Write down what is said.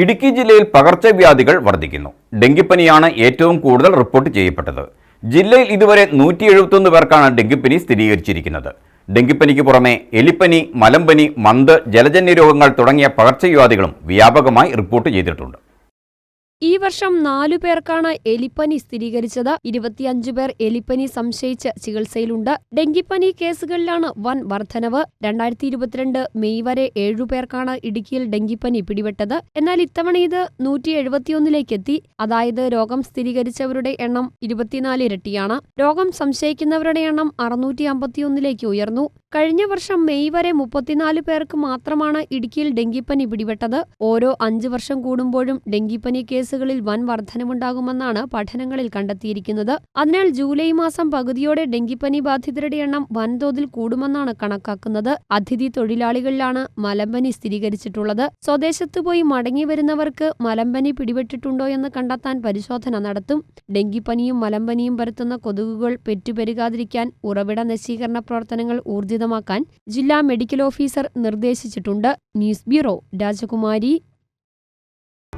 ഇടുക്കി ജില്ലയിൽ പകർച്ചവ്യാധികൾ വർദ്ധിക്കുന്നു. ഡെങ്കിപ്പനിയാണ് ഏറ്റവും കൂടുതൽ റിപ്പോർട്ട് ചെയ്യപ്പെട്ടത്. ജില്ലയിൽ ഇതുവരെ നൂറ്റി എഴുപത്തൊന്ന് പേർക്കാണ് ഡെങ്കിപ്പനി സ്ഥിരീകരിച്ചിരിക്കുന്നത്. ഡെങ്കിപ്പനിക്ക് പുറമെ എലിപ്പനി മലമ്പനി മന്ത് ജലജന്യ രോഗങ്ങൾ തുടങ്ങിയ പകർച്ചവ്യാധികളും വ്യാപകമായി റിപ്പോർട്ട് ചെയ്തിട്ടുണ്ട്. ഈ വർഷം നാലു പേർക്കാണ് എലിപ്പനി സ്ഥിരീകരിച്ചത്. ഇരുപത്തിയഞ്ചു പേർ എലിപ്പനി സംശയിച്ച് ചികിത്സയിലുണ്ട്. ഡെങ്കിപ്പനി കേസുകളിലാണ് വൻ വർധനവ്. രണ്ടായിരത്തി ഇരുപത്തിരണ്ട് മെയ് വരെ ഏഴുപേർക്കാണ് ഇടുക്കിയിൽ ഡെങ്കിപ്പനി പിടിപെട്ടത്. എന്നാൽ ഇത്തവണ ഇത് നൂറ്റി എഴുപത്തിയൊന്നിലേക്ക് എത്തി അതായത് രോഗം സ്ഥിരീകരിച്ചവരുടെ എണ്ണം ഇരുപത്തിനാല് ഇരട്ടിയാണ്. രോഗം സംശയിക്കുന്നവരുടെ എണ്ണം അറുന്നൂറ്റി അമ്പത്തിയൊന്നിലേക്ക് ഉയർന്നു. കഴിഞ്ഞ വർഷം മെയ് വരെ മുപ്പത്തിനാല് പേർക്ക് മാത്രമാണ് ഇടുക്കിയിൽ ഡെങ്കിപ്പനി പിടിപെട്ടത്. ഓരോ അഞ്ചു വർഷം കൂടുമ്പോഴും ഡെങ്കിപ്പനി കേസുകളിൽ വൻ വർധനമുണ്ടാകുമെന്നാണ് പഠനങ്ങളിൽ കണ്ടെത്തിയിരിക്കുന്നത്. അതിനാൽ ജൂലൈ മാസം പകുതിയോടെ ഡെങ്കിപ്പനി ബാധിതരുടെ എണ്ണം വൻതോതിൽ കൂടുമെന്നാണ് കണക്കാക്കുന്നത്. അതിഥി തൊഴിലാളികളിലാണ് മലമ്പനി സ്ഥിരീകരിച്ചിട്ടുള്ളത്. സ്വദേശത്ത് പോയി മടങ്ങി വരുന്നവർക്ക് മലമ്പനി പിടിപെട്ടിട്ടുണ്ടോ എന്ന് കണ്ടെത്താൻ പരിശോധന നടത്തും. ഡെങ്കിപ്പനിയും മലമ്പനിയും പരത്തുന്ന കൊതുകുകൾ പെറ്റുപെരുകാതിരിക്കാൻ ഉറവിട നശീകരണ പ്രവർത്തനങ്ങൾ ഊർജിതമാക്കാൻ ജില്ലാ മെഡിക്കൽ ഓഫീസർ നിർദ്ദേശിച്ചിട്ടുണ്ട്. News bureau Rajakumari.